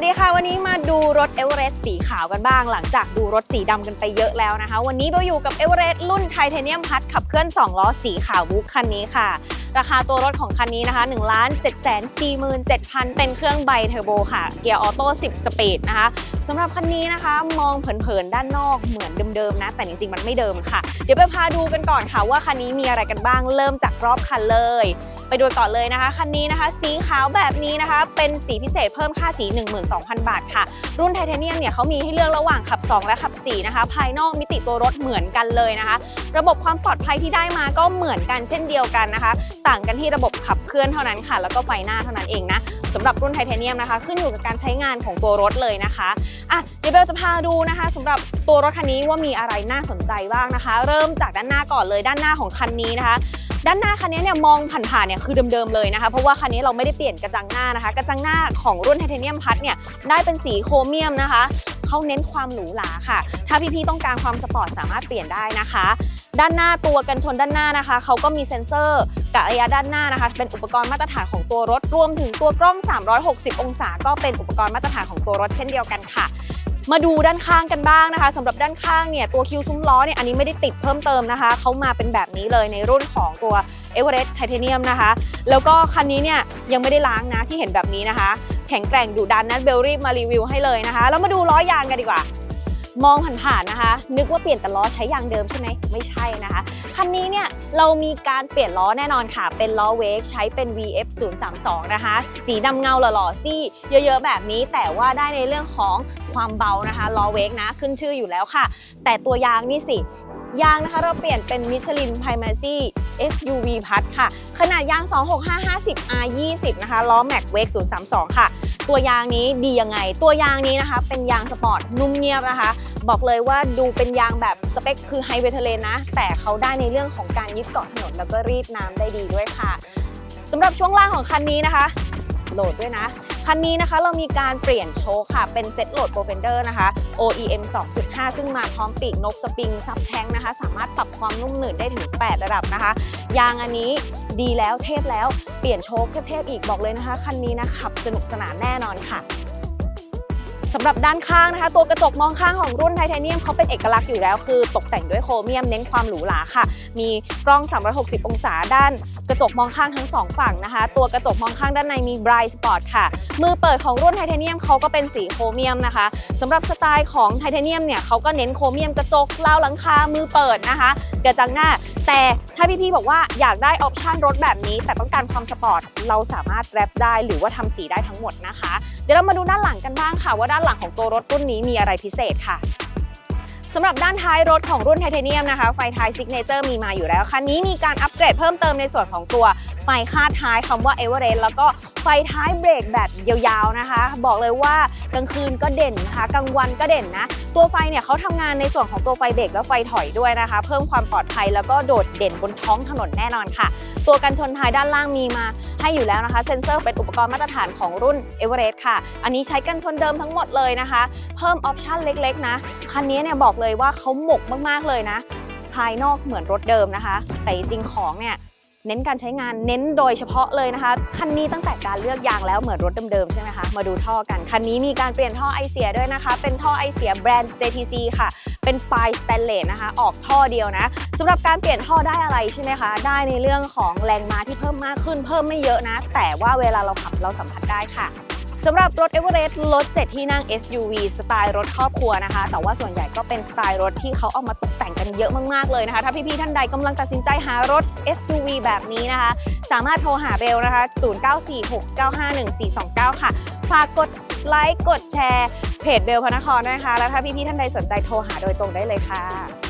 วัสดีค่ะวันนี้มาดูรถเอเวอเรสต์สีขาวกันบ้าง หลังจากดูรถสีดำกันไปเยอะแล้วนะคะ วันนี้เราอยู่กับเอเวอเรสต์รุ่นไทเทเนียมพัดขับเคลื่อน 2 ล้อสีขาวบุ๊คันนี้ค่ะ ราคาตัวรถของคันนี้นะคะ1 7 4 7 0 0 เป็นเครื่องไบเทอร์โบค่ะ เกียร์ออโต้10 สปีดนะคะสำหรับคันนี้นะคะ มองเผินๆด้านนอกเหมือนเดิมๆนะ แต่จริงๆมันไม่เดิมค่ะ เดี๋ยวไปพาดูกันก่อนค่ะว่าคันนี้มีอะไรกันบ้างเริ่มจากรอบคันเลย ไปดูก่อนเลยนะคะ คันนี้นะคะ สีขาวแบบนี้นะคะ เป็นสีพิเศษเพิ่มค่าสี 12,000 บาทค่ะ รุ่นไทเทเนียมเนี่ยเขามีให้เลือกระหว่างขับ 2 และขับ 4 นะคะ ภายนอกมิติตัวรถเหมือนกันเลยนะคะ ระบบความปลอดภัยที่ได้มาก็เหมือนกันเช่นเดียวกันนะคะ ต่างกันที่ระบบขับเคลื่อนเท่านั้นค่ะ แล้วก็ไฟหน้าเท่านั้นเองนะสำหรับรุ่นไทเทเนียมนะคะ ขึ้นอยู่กับการใช้งานของตัวรถเลยนะคะอะเดี๋ยวเบลจะพาดูนะคะสำหรับตัวรถคันนี้ว่ามีอะไรน่าสนใจบ้างนะคะ เริ่มจากด้านหน้าก่อนเลยด้านหน้าของคันนี้นะคะ ด้านหน้าคันนี้เนี่ยมองผ่านๆเนี่ยคือเดิมๆเลยนะคะเพราะว่าคันนี้เราไม่ได้เปลี่ยนกระจังหน้านะคะ กระจังหน้าของรุ่นไทเทเนียมพัดเนี่ยได้เป็นสีโครเมียมนะคะเขาเน้นความหรูหราค่ะ ถ้าพี่ๆต้องการความสปอร์ตสามารถเปลี่ยนได้นะคะ ด้านหน้าตัวกันชนด้านหน้านะคะ เขาก็มีเซ็นเซอร์กะระยะด้านหน้านะคะ เป็นอุปกรณ์มาตรฐานของตัวรถ รวมถึงตัวกล้อง 360 องศา ก็เป็นอุปกรณ์มาตรฐานของตัวรถเช่นเดียวกันค่ะ มาดูด้านข้างกันบ้างนะคะสำหรับด้านข้างเนี่ยตัวคิวซุ้มล้อเนี่ยอันนี้ไม่ได้ติดเพิ่มเติมนะคะเขามาเป็นแบบนี้เลยในรุ่นของตัว e v e r e s t Titanium นะคะ แล้วก็คันนี้เนี่ยยังไม่ได้ล้างนะที่เห็นแบบนี้นะคะ แข็งแกร่งดุดันนัทเบลรีบมารีวิวให้เลยนะคะ แล้วมาดูล้อยางกันดีกว่า มองผ่านๆนะคะ นึกว่าเปลี่ยนแต่ล้อใช้ยางเดิมใช่ไหมไม่ใช่นะคะคันนี้เนี่ยเรามีการเปลี่ยนล้อแน่นอนค่ะ เป็นล้อเวกใช้เป็น VF 032นะคะ สีดำเงาหล่อๆซี่ เยอะๆ แบบนี้ แต่ว่าได้ในเรื่องของความเบานะคะล้อเวกนะขึ้นชื่ออยู่แล้วค่ะ แต่ตัวยางนี่สิยางนะคะเราเปลี่ยนเป็นมิชลิน p r i m a c y SUV พัดค่ะ ขนาดยาง 26550 R20 นะคะล้อแม็กเวก032 ค่ะ ตัวยางนี้ดียังไง ตัวยางนี้นะคะ เป็นยางสปอร์ตนุ่มเงียบนะคะ บอกเลยว่าดูเป็นยางแบบสเปคคือไฮเวทเทเลนนะ แต่เขาได้ในเรื่องของการยึดเกาะถนนแล้วก็รีดน้ำได้ดีด้วยค่ะสำหรับช่วงล่างของคันนี้นะคะ โหลดด้วยนะคันนี้นะคะเรามีการเปลี่ยนโชคค่ะ เป็นเซ็ตโหลดโปรเฟนเดอร์นะคะ OEM 2.5 ซึ่งมาพร้อมปีกนกสปริงซับแทงนะคะ สามารถปรับความนุ่มหนืดได้ถึง 8 ระดับนะคะ ยางอันนี้ ดีแล้วเทพแล้วเปลี่ยนโชคเทพๆอีกบอกเลยนะคะ คันนี้นะขับสนุกสนานแน่นอนค่ะ สำหรับด้านข้างนะคะ ตัวกระจกมองข้างของรุ่นไทเทเนียมเขาเป็นเอกลักษณ์อยู่แล้วคือตกแต่งด้วยโครเมียมเน้นความหรูหราค่ะ มีกล้อง 360 องศาด้านกระจกมองข้างทั้งสองฝั่งนะคะ ตัวกระจกมองข้างด้านในมี Bright Spot ค่ะ มือเปิดของรุ่นไทเทเนียมเขาก็เป็นสีโครเมียมนะคะสำหรับสไตล์ของไทเทเนียมเนี่ยเขาก็เน้นโครเมียมกระจกราหลังคามือเปิดนะคะกระจังหน้า แต่ถ้าพี่ๆบอกว่าอยากได้ออปชันรถแบบนี้ แต่ต้องการความสปอร์ตเราสามารถแรปได้หรือว่าทำสีได้ทั้งหมดนะคะ ดี๋ยวเรามาดูด้านหลังกันบ้างค่ะ ว่าด้านหลังของตัวรถรุ่นนี้มีอะไรพิเศษค่ะสำหรับด้านท้ายรถของรุ่นไทเทเนียมนะคะ ไฟท้ายซิกเนเจอร์มีมาอยู่แล้ว คันนี้มีการอัปเกรดเพิ่มเติมในส่วนของตัวไฟคาดท้ายคำว่าเอเวอเรสต์แล้วก็ ฟท้ายเบรกแบบยาวๆนะคะ บอกเลยว่ากลางคืนก็เด่นนะคะกลางวันก็เด่นนะ ตัวไฟเนี่ยเขาทำงานในส่วนของตัวไฟเบรกและไฟถอยด้วยนะคะ เพิ่มความปลอดภัยแล้วก็โดดเด่นบนท้องถนนแน่นอนค่ะ ตัวกันชนท้ายด้านล่างมีมาให้อยู่แล้วนะคะ เซ็นเซอร์เป็นอุปกรณ์มาตรฐานของรุ่น e v e r e s t ค่ะ อันนี้ใช้กันชนเดิมทั้งหมดเลยนะคะ เพิ่มออปชั่นเล็กๆนะ คันนี้เนี่ยบอกเลยว่าเขาหมกมากๆเลยนะ ภายนอกเหมือนรถเดิมนะคะ แต่จริงของเนี่ย เน้นการใช้งานเน้นโดยเฉพาะเลยนะคะ คันนี้ตั้งแต่การเลือกยางแล้วเหมือนรถเดิมๆใช่ไหมคะ มาดูท่อกัน คันนี้มีการเปลี่ยนท่อไอเสียด้วยนะคะ เป็นท่อไอเสียแบรนด์ JTC ค่ะ เป็นไฟสแตนเลสนะคะ ออกท่อเดียวนะสำหรับการเปลี่ยนท่อได้อะไรใช่ไหมคะ ได้ในเรื่องของแรงม้าที่เพิ่มมากขึ้น เพิ่มไม่เยอะนะ แต่ว่าเวลาเราขับเราสัมผัสได้ค่ะ สำหรับรถ e v e r e s t รถ 7 ที่นั่ง SUV สไตล์รถครอบครัวนะคะ แต่ว่าส่วนใหญ่ก็เป็นสไตล์รถที่เขาเอามาตกแต่งกันเยอะมากๆเลยนะคะ ถ้าพี่ๆท่านใดกำลังตัดสินใจหารถ SUV แบบนี้นะคะ สามารถโทรหาเบลนะคะ 0946951429 ค่ะฝากกดไลค์กดแชร์เพจเบลพนครนะคะ แล้วถ้าพี่ๆท่านใดสนใจโทรหาโดยตรงได้เลยค่ะ